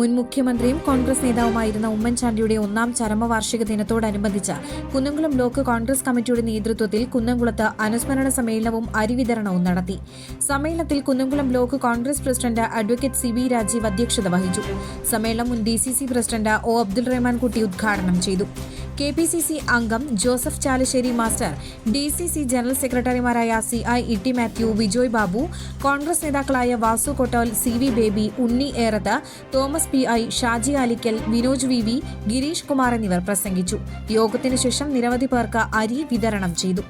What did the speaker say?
മുൻ മുഖ്യമന്ത്രിയും കോൺഗ്രസ് നേതാവുമായിരുന്ന ഉമ്മൻചാണ്ടിയുടെ ഒന്നാം ചരമവാർഷിക ദിനത്തോടനുബന്ധിച്ച് കുന്നംകുളം ബ്ലോക്ക് കോൺഗ്രസ് കമ്മിറ്റിയുടെ നേതൃത്വത്തിൽ കുന്നംകുളത്ത് അനുസ്മരണ സമ്മേളനവും അരിവിതരണവും നടത്തി. സമ്മേളനത്തിൽ Kunnamkulam block Congress president advocate C B Rajeev അധ്യക്ഷത വഹിച്ചു. സമ്മേളനം മുൻ D C C president O Abdul Rahman Kutty ഉദ്ഘാടനം ചെയ്തു. കെ പി സി സി അംഗം Joseph Chalassery master D C C general സെക്രട്ടറിമാരായ C I Itty Mathew Vijoy Babu Congress നേതാക്കളായ Vasu Kottol C V Baby Unni Erath Thomas P I Shaji Alikkal Vinoj V V Girish Kumar എന്നിവർ പ്രസംഗിച്ചു. യോഗത്തിനു ശേഷം നിരവധി പേർക്ക് അരി വിതരണം ചെയ്തു.